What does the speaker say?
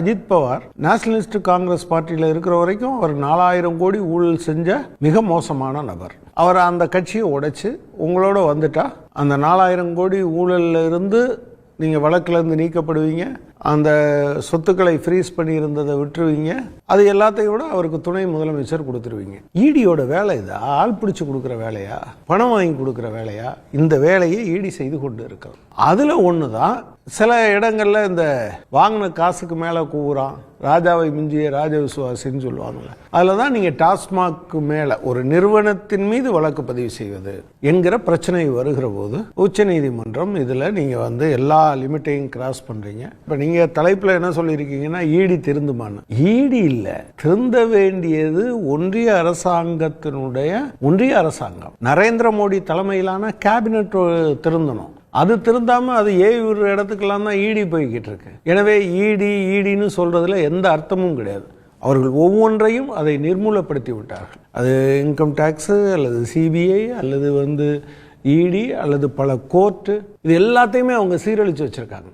Ajith Pawar nationalist Congress பார்ட்டியில் இருக்கிற வரைக்கும் அவர் நாலாயிரம் கோடி ஊழல் செஞ்ச மிக மோசமான நபர். அவர் அந்த கட்சியை உடைச்சு உங்களோட வந்துட்டா அந்த நாலாயிரம் கோடி ஊழல்ல இருந்து நீங்கள் வழக்கிலேருந்து நீக்கப்படுவீங்க. அந்த சொத்துக்களை ஃப்ரீஸ் பண்ணியிருந்ததை விட்டுருவீங்க. அது எல்லாத்தையும் விட அவருக்கு துணை முதலமைச்சர் கொடுத்துருவீங்க. ஈடியோட வேலை இது. ஆள் பிடிச்சி கொடுக்குற வேலையா? பணம் வாங்கி கொடுக்குற வேலையா? இந்த வேலையை ஈடி செய்து கொண்டு இருக்கிறோம் அதில் ஒன்று தான் சில இடங்களில் இந்த வாங்கின காசுக்கு மேலே கூவுறான். ராஜாவை மிஞ்சிய ராஜ விசுவாசின்னு சொல்லுவாங்கல்ல. அதில் தான் நீங்கள் டாஸ்மாக்கு மேலே ஒரு நிறுவனத்தின் மீது வழக்கு பதிவு செய்வது என்கிற பிரச்சனை வருகிற போது உச்சநீதிமன்றம் இதில் நீங்கள் வந்து எல்லா லிமிட்டையும் கிராஸ் பண்ணுறீங்க இப்போ நீங்கள் தலைப்பில் என்ன சொல்லியிருக்கீங்கன்னா ஈடி திருந்துமான ஈடி இல்லை. திருந்த வேண்டியது ஒன்றிய அரசாங்கத்தினுடைய ஒன்றிய அரசாங்கம். நரேந்திர மோடி தலைமையிலான கேபினெட் திருந்தணும். அது திருந்தாம அது ஏழு இடத்துக்கெல்லாம் தான் ஈடி போய்கிட்டு இருக்கு எனவே ஈடி ஈடின்னு சொல்றதுல எந்த அர்த்தமும் கிடையாது. அவர்கள் ஒவ்வொன்றையும் அதை நிர்மூலப்படுத்தி விட்டார்கள். அது இன்கம் டேக்ஸு அல்லது சிபிஐ அல்லது வந்து இடி அல்லது பல கோர்ட்டு இது எல்லாத்தையுமே அவங்க சீரழித்து வச்சிருக்காங்க.